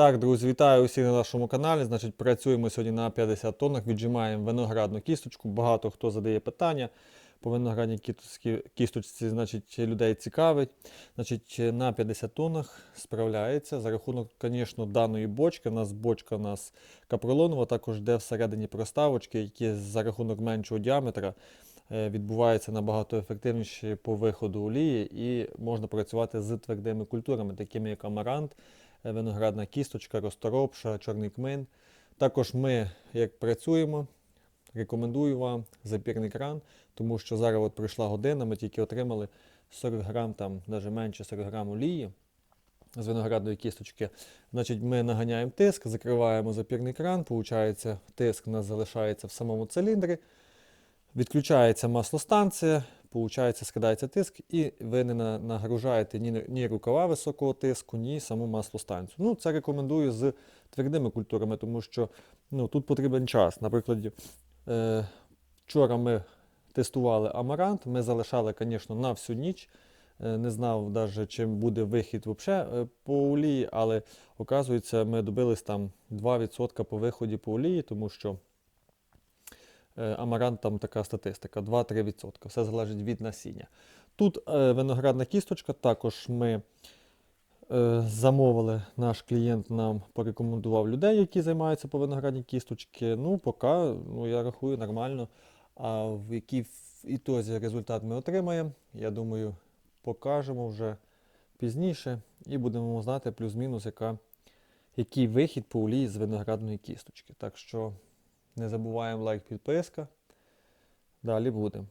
Так, друзі, вітаю усіх на нашому каналі. Значить, працюємо сьогодні на 50 тоннах, віджимаємо виноградну кісточку. Багато хто задає питання по виноградній кісточці, значить, людей цікавить. Значить, на 50 тоннах справляється за рахунок, звісно, даної бочки. У нас бочка у нас капролонова, також йде всередині проставочки, які за рахунок меншого діаметра е, відбуваються набагато ефективніше по виходу олії і можна працювати з твердими культурами, такими як амарант, виноградна кісточка, розторопша, чорний кмин. Також ми, як працюємо, рекомендую вам запірний кран, тому що зараз от пройшла година, ми тільки отримали 40 грам, там навіть менше 40 грам олії з виноградної кісточки. Значить, ми наганяємо тиск, закриваємо запірний кран, получається, тиск у нас залишається в самому циліндрі. Відключається маслостанція, получається, скидається тиск, і ви не нагружаєте ні, ні рукава високого тиску, ні саму маслостанцію. Ну, це рекомендую з твердими культурами, тому що ну, тут потрібен час. Наприклад, е, вчора ми тестували амарант, ми залишали, звісно, на всю ніч. Е, Не знав навіть, чим буде вихід взагалі по олії, але оказується, ми добились там 2% по виході по олії, тому що Е, Амарант там така статистика 2-3%. Все залежить від насіння. Тут е, виноградна кісточка, також ми е, замовили, наш клієнт нам порекомендував людей, які займаються по виноградній кісточці. Ну, поки, ну, я рахую, нормально. А в який ітозі результат ми отримаємо, я думаю, покажемо вже пізніше і будемо знати плюс-мінус, яка, який вихід по олії з виноградної кісточки. Так що не забуваємо лайк, підписка. Далі будемо.